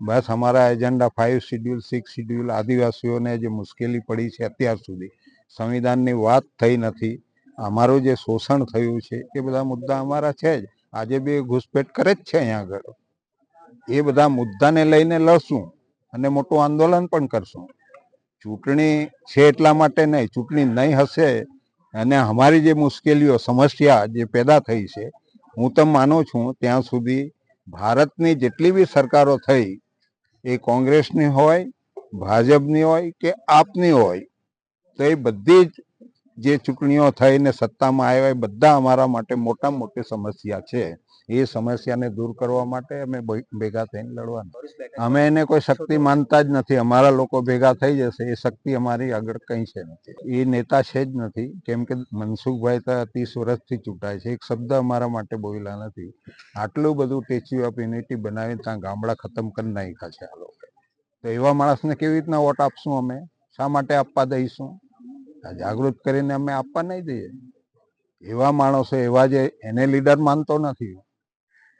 બસ અમારા agenda five schedule six schedule આદિવાસીઓને જે મુશ્કેલી પડી છે અત્યાર સુધી, સંવિધાનની વાત થઈ નથી, અમારું જે શોષણ થયું છે, એ બધા મુદ્દા અમારા છે જ. આજે બી ઘૂસપેટ કરે જ છે અહીંયા આગળ. એ બધા મુદ્દાને લઈને લડશું અને મોટું આંદોલન પણ કરશું. ચૂંટણી છે એટલા માટે નહીં, ચૂંટણી નહીં હશે અને અમારી જે મુશ્કેલીઓ, સમસ્યા જે પેદા થઈ છે, હું તો માનું છું ત્યાં સુધી ભારતની જેટલી બી સરકારો થઈ એ કોંગ્રેસની હોય ભાજપની હોય કે આપની હોય તો એ બધી જ જે ચૂંટણીઓ થઈને સત્તામાં આવ્યા એ બધા અમારા માટે મોટામાં મોટી સમસ્યા છે. એ સમસ્યાને દૂર કરવા માટે અમે ભેગા થઈને લડવાનું. અમે એને કોઈ શક્તિ માનતા જ નથી. અમારા લોકો ભેગા થઈ જશે. એ શક્તિ અમારી આગળ કંઈ છે નથી. એ નેતા છે જ નથી. કેમ કે મનસુખભાઈ તો ત્રીસ વર્ષથી ચૂંટાય છે. એક શબ્દ અમારા માટે બોલ્યા નથી. આટલું બધું સ્ટેચ્યુ ઓફ યુનિટી બનાવીને ત્યાં ગામડા ખતમ કરી નાખ્યા છે આ લોકો. તો એવા માણસને કેવી રીતના વોટ આપશું અમે? શા માટે આપવા દઈશું? જાગૃત કરીને અમે આપવા નહીં દઈએ એવા માણસો, એવા જે એને લીડર માનતો નથી.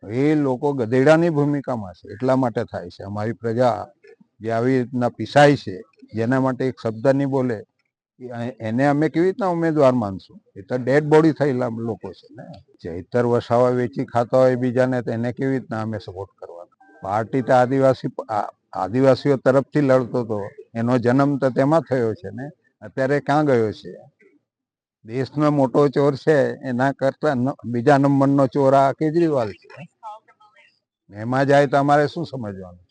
એ લોકો ગધેડાની ભૂમિકામાં છે, એટલા માટે થાય છે. અમારી પ્રજા જે આવી રીતના પીસાય છે, જેના માટે એક શબ્દ નહીં બોલે એને અમે કેવી રીતના ઉમેદવાર માનશું? એ તો ડેડ બોડી થયેલા લોકો છે ને. ચૈતર વસાવા વેચી ખાતા હોય બીજાને, તો એને કેવી રીતના અમે સપોર્ટ કરવાનો? પાર્ટી તો આદિવાસી આદિવાસીઓ તરફથી લડતો હતો એનો જન્મ તો તેમાં થયો છે ને. અત્યારે ક્યાં ગયો છે? દેશનો મોટો ચોર છે એના કરતા બીજા નંબરનો ચોર આ કેજરીવાલ છે. એમાં જાય તો અમારે શું સમજવાનું?